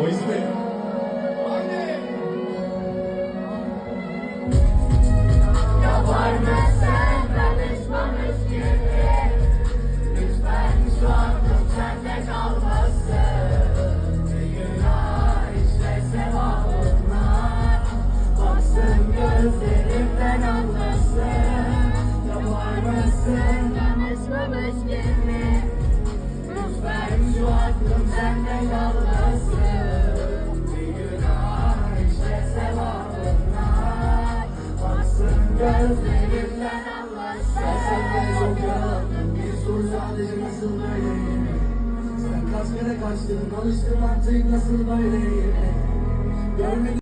O izle. Anne. Yapar mısın tanışmamış gibi? Lütfen şu aklım sende kalmasın. Günah işlese mahvolmaz. Baksın gözlerimden anlasın. Yapar mısın tanışmamış? gözlerimden anlaşsak Sen beni çok yarattın bir soru sadece nasıl böyleyim Sen kaç kere kaçtın? Alıştım artık nasıl böyleyim Görmedim